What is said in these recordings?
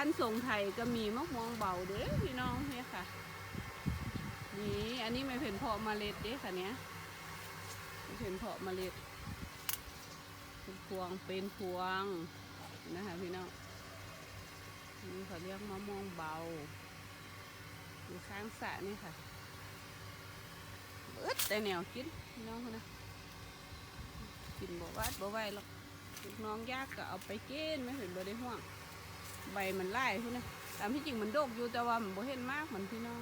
านทรงไทยก็มีมะม่วงเบาเด้อพี่น้องเนี่ยค่ะ นี่อันนี้ไม่เป็นเพาะเมล็ดเด้ค่ะเนี้ยไม่เป็นเพาะเมล็ด เป็นพวงเป็นพวงนะคะพี่น้องนี่เขาเรียกมะม่วงเบาอยู่ข้างสระนี่ค่ะเบิดแต่แนวกินพี่น้องคนนะกินบ่วาดบ่ไหวหรอกลูกน้องยากก็เอาไปกินไม่เห็นบ่ได้ห่วง ใบมันไล่พุ่นะตามที่จริงมันโดกอยู่แต่ว่ามันบ่เห็นมากเหมือนพี่น้อง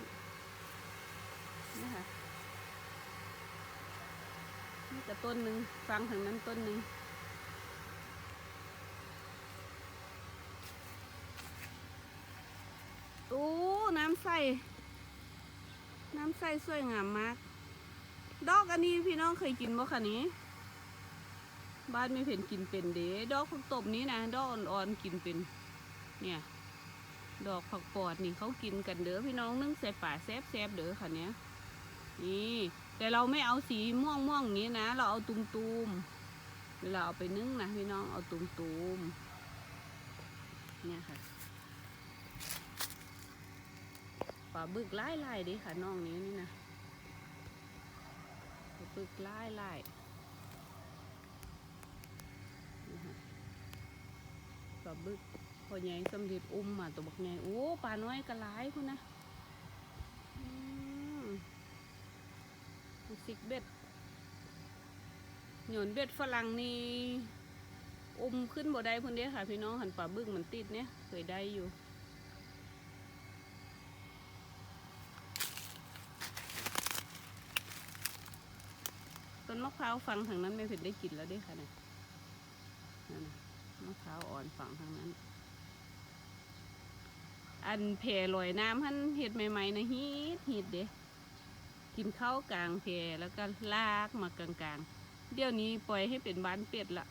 นี่ค่ะนี่ก็ต้นหนึ่งฟังทางนั้นต้นหนึ่งโอ้น้ำใสน้ำใสสวยงามมาก ดอกอันนี้พี่น้องเคยกินบ่คะนี้ บ้านไม่เห็นกินเป็นเด้ดอกผักตบนี้นะดอกอ่อนๆกินเป็น เนี่ย ดอกผักปอดนี่เขากินกันเด้อพี่น้องนึ่งใส่ป่าแซบแซบเด้อค่ะเนี้ยนี่แต่เราไม่เอาสีม่วงม่วงอย่างนี้นะ เราเอาตุมตูมๆเวลาเอาไปนึ่งนะพี่น้องเอาตุมตูมๆเนี่ยค่ะปลาบึกไล่ไล่ดิค่ะน้องนี้นี่นะปลาบึกไล่ไล่ปลาบึก พอใหญ่สำเร็จอุ้มมาตัวบักใหญ่โอ้ปลาน้อยก็หลายคุณนะอืมสิกเบ็ดหย่อนเบ็ดฝรั่งนี่อุ้มขึ้นบ่ได้พุ่นเด้ค่ะ พี่น้องหันปลาบึ้งมันติดเนี่ยเคยได้อยู่ต้นมะพร้าวฟังทางนั้นไม่เผ็ดได้กินแล้วเด้ค่ะเนี่ยนั่นมะพร้าวอ่อนฝั่งทางนั้น อันแผ่ลอยน้ำหันเห็ดใหม่ๆนะฮีดฮีดเด้กินข้าวกลางแผ่แล้วก็ลากมากลางๆ เดี๋ยวนี้ปล่อยให้เป็นบ้านเป็ดละ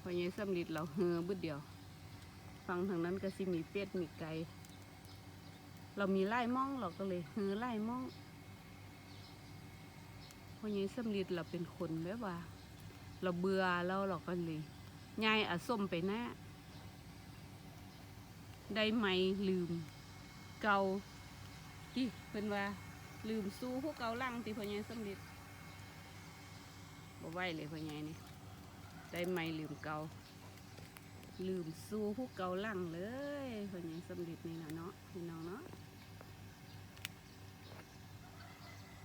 พอยังสำลิดเราเฮือบึดเดียว ฟังทางนั้นก็สิมีเป็ดมีไก่เรามีไล่ม่องเราก็เลยเฮือไล่ม่องพอยังสำลิดเราเป็นคนแบบว่า เราเบื่อแล้วเราก็เลยยายอาส้มไปหน้า ได้ไหมลืม เกาที่เป็นว่า ลืมสู้พวกเกาลังที่พ่อใหญ่สำลิดบ่ไหวเลยพ่อใหญ่นี่ได้ไหมลืมเกาลืมสู้พวกเกาลังเลยพ่อใหญ่สำลิดนี่นะเนาะพี่น้องเนาะ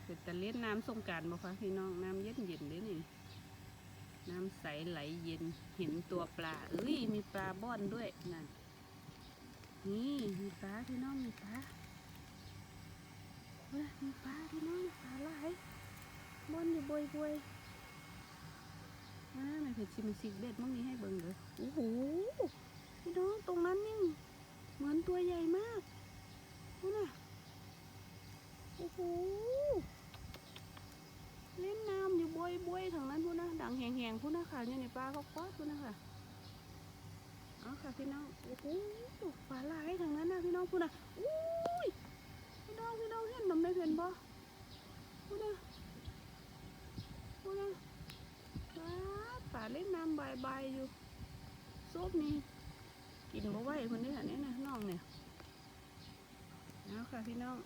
เป็นตะเล่นน้ำสงการบ่คะพี่น้องน้ำเย็นเย็นเด้นี่น้ำใสไหลเย็นเห็นตัวปลาเอ้ยมีปลาบ้อนด้วยนั่น นี่มีปลาพี่น้องมีปลาเฮ้ยมีปลาพี่น้องปลาหลายบอนอยู่บวยบวยอ่าไม่เผ็ดชิมสิเด็ดมั่งนี้ให้เบิ่งเลยโอ้โหพี่น้องตรงนั้นนี่เหมือนตัวใหญ่มากดูนะโอ้โหเล่นน้ำอยู่บวยบวยทางนั้นพูดนะดังแหงๆพูดนะค่ะเนี่ยในปลาเขาคว้าพูดนะค่ะ ค่ะพี่น้องโอ้โหปลาไหลทางนั้นนะพี่น้องพูดนะอุ้ยพี่น้องพี่น้องเห็นมันไม่เห็นบ่พูดนะพูดนะปลาปลาเล่นน้ำบายบอยู่ซุปนี่กินบ่ไหวคนนี้ค่ะเนี่ยนะน้องเนี่ยเอาค่ะพี่น้อง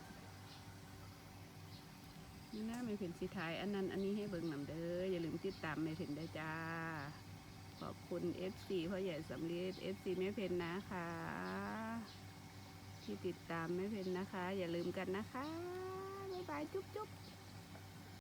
นี่นะไม่เห็นสีถ่ายอันนั้นอันนี้ให้เบิ่งนำเด้ออย่าลืมติดตามไม่เห็นได้จ้า ขอบคุณ FC พ่อใหญ่สำลี FC แม่เพนนะคะ ที่ติดตามแม่เพนนะคะ อย่าลืมกันนะคะ บ๊ายบาย จุ๊บจุ๊บ